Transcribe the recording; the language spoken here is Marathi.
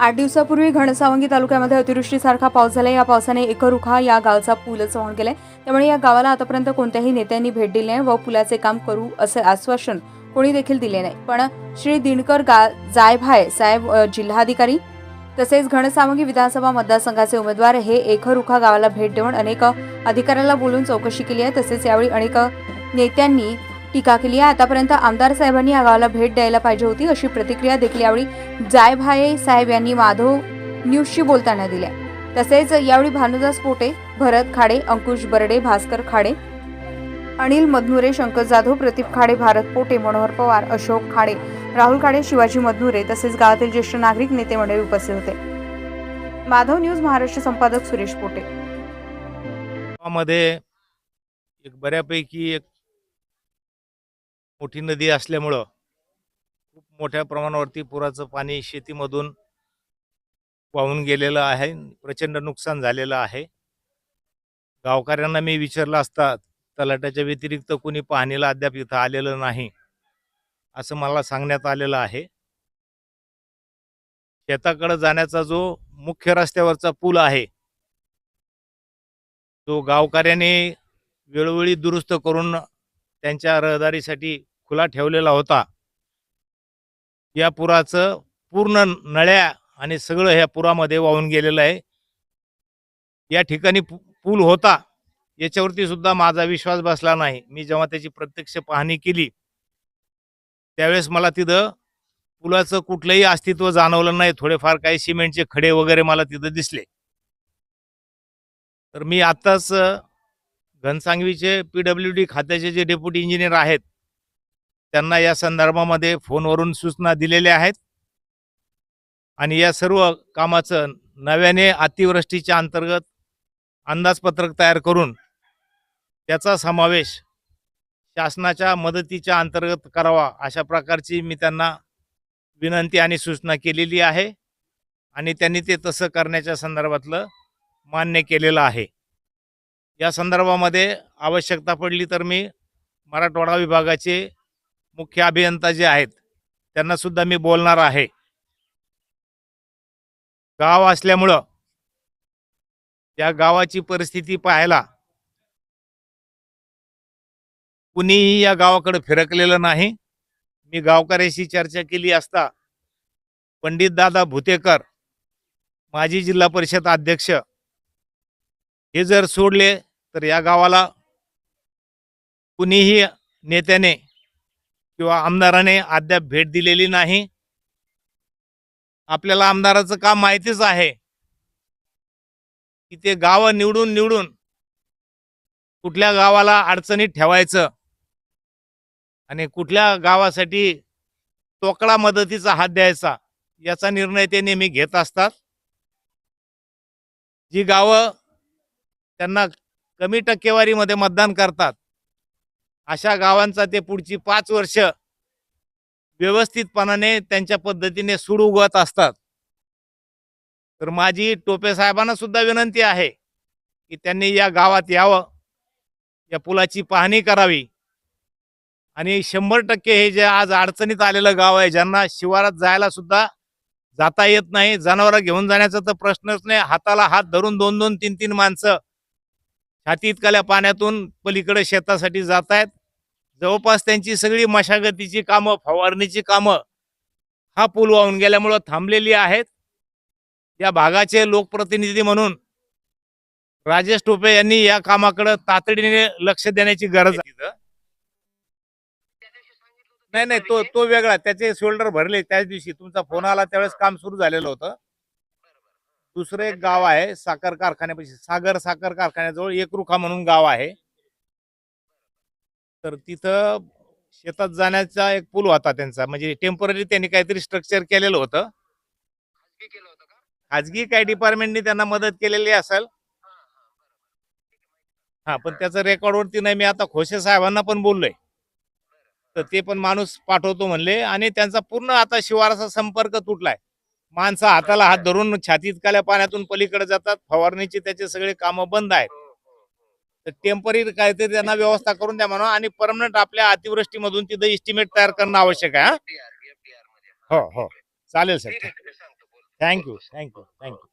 आठ दिवसापूर्वी घनसावंगी तालुक्यामध्ये अतिवृष्टीसारखा पाऊस झाला या पावसाने एकरुखा या गावचा पूलच वाहून गेलाय. त्यामुळे या गावाला आतापर्यंत कोणत्याही नेत्यांनी भेट दिली नाही व पुलाचे काम करू असे आश्वासन कोणी देखील दिले नाही. पण श्री दिनकर गा जायभाय साहेब जिल्हाधिकारी तसेच घनसावंगी विधानसभा मतदारसंघाचे उमेदवार हे एकरुखा गावाला भेट देऊन अनेक अधिकाऱ्याला बोलून चौकशी केली आहे. तसेच यावेळी अनेक नेत्यांनी टीका केली आहे. आतापर्यंत आमदार साहेबांनी या गावाला भेट द्यायला पाहिजे होती अशी प्रतिक्रिया देखील यावेळी जायभाये साहेब यांनी माधव न्यूजशी बोलताना दिल्या. तसेच यावेळी भानुदास पोटे भरत खाडे अंकुश बर्डे भास्कर खाडे अनिल मधनुरे शंकर जाधव प्रदीप खाडे भारत पोटे मनोहर पवार अशोक खाडे राहुल खाडे शिवाजी मधनुरे तसेच गावातील ज्येष्ठ नागरिक नेते मंडळी उपस्थित होते. माधव न्यूज महाराष्ट्र संपादक सुरेश पोटे. मध्ये एक बऱ्यापैकी एक मोठी नदी असल्यामुळं खूप मोठ्या प्रमाणावरती पुराचं पाणी शेतीमधून वाहून गेलेलं आहे. प्रचंड नुकसान झालेलं आहे. गावकऱ्यांना मी विचारलं असता तलाट्याच्या व्यतिरिक्त कोणी पाहणीला अद्याप इथं आलेलं नाही? असं मला सांगण्यात आलेलं आहे. शेताकडे जाण्याचा जो मुख्य रस्त्यावरचा पूल आहे तो गावकऱ्याने वेळोवेळी दुरुस्त करून त्यांच्या रहदारीसाठी खुला ठेवलेला होता. या पुराचं पूर्ण नळ्या आणि सगळं ह्या पुरामध्ये वाहून गेलेलं आहे. या ठिकाणी पूल होता. याच्यावरती सुद्धा माझा विश्वास बसला नाही. मी जेव्हा त्याची प्रत्यक्ष पाहणी केली त्यावेळेस मला तिथं पुलाचं कुठलंही अस्तित्व जाणवलं नाही. थोडेफार काही सिमेंटचे खडे वगैरे मला तिथं दिसले. तर मी आत्ताच घनसांगवीचे पी डब्ल्यू डी खात्याचे जे डेप्युटी इंजिनियर आहेत त्यांना या संदर्भामध्ये फोनवरून सूचना दिलेल्या आहेत. आणि या सर्व कामाचं नव्याने अतिवृष्टीच्या अंतर्गत अंदाजपत्रक तयार करून त्याचा समावेश शासनाच्या मदतीच्या अंतर्गत करावा अशा प्रकारची मी त्यांना विनंती आणि सूचना केलेली आहे. आणि त्यांनी ते तसं करण्याच्या संदर्भातलं मान्य केलेलं आहे. या संदर्भामध्ये आवश्यकता पडली तर मी मराठवाडा विभागाचे मुख्य अभियंता जे आहेत त्यांना सुद्धा मी बोलणार आहे. गाव असल्यामुळं या गावाची परिस्थिती पाहायला कुणीही या गावाकडे फिरकलेलं नाही. मी गावकऱ्याशी चर्चा केली असता पंडित दादा भुतेकर माजी जिल्हा परिषद अध्यक्ष हे जर सोडले तर या गावाला कुणीही नेत्याने किंवा आमदाराने अद्याप भेट दिलेली नाही. आपल्याला आमदाराचं काम माहितीच आहे की ते गाव निवडून निवडून कुठल्या गावाला अडचणीत ठेवायचं आणि कुठल्या गावासाठी तोकडा मदतीचा हात द्यायचा याचा निर्णय ते नेहमी घेत असतात. जी गावं त्यांना कमी टक्केवारीमध्ये मतदान करतात. अशा गावांचा ते पुढची पाच वर्ष व्यवस्थितपणाने त्यांच्या पद्धतीने सूड उगवत असतात. तर माझी टोपे साहेबांना सुद्धा विनंती आहे की त्यांनी या गावात यावं या पुलाची पाहणी करावी. आणि शंभर टक्के हे जे आज अडचणीत आलेलं गाव आहे ज्यांना शिवारात जायला सुद्धा जाता येत नाही जनावरं घेऊन जाण्याचा तर प्रश्नच नाही हाताला हात धरून दोन दोन तीन तीन माणसं छाती इतकाल्या पाण्यातून पलीकडे शेतासाठी जात आहेत जवळपास त्यांची सगळी मशागतीची कामं फवारणीची कामं हा पूल वाहून गेल्यामुळं थांबलेली आहेत. या भागाचे लोकप्रतिनिधी म्हणून राजेश टोपे यांनी या कामाकडे तातडीने लक्ष देण्याची गरज आहे. नाही नाही तो तो वेगळा. त्याचे शोल्डर भरले त्याच दिवशी. तुमचा फोन आला त्यावेळेस काम सुरू झालेलं होतं. दुसरं एक गाव आहे साखर कारखान्यापाशी सागर साखर कारखान्याजवळ एकरुखा म्हणून गाव आहे. तर तिथं शेतात जाण्याचा एक पूल होता त्यांचा म्हणजे टेंपररी त्यांनी काहीतरी स्ट्रक्चर केलेलं होतं. खाजगी काही डिपार्टमेंटनी त्यांना मदत केलेली असेल. हा पण त्याचं रेकॉर्डवरती नाही मी आता खोसे साहेबांना पण बोललोय. तर ते पण माणूस पाठवतो म्हणले आणि त्यांचा पूर्ण आता शिवाराचा संपर्क तुटलाय. माणसं हाताला हात धरून छातीत काल्या पाण्यातून पलीकडे जातात फवारणीचे त्याचे सगळे कामं बंद आहेत. तर टेंपररी काहीतरी त्यांना व्यवस्था करून द्या म्हणा आणि परमनंट आपल्या अतिवृष्टीमधून तिथं इस्टिमेट तयार करणं आवश्यक आहे हा? हो हो. चालेल सर. Thank you thank you thank you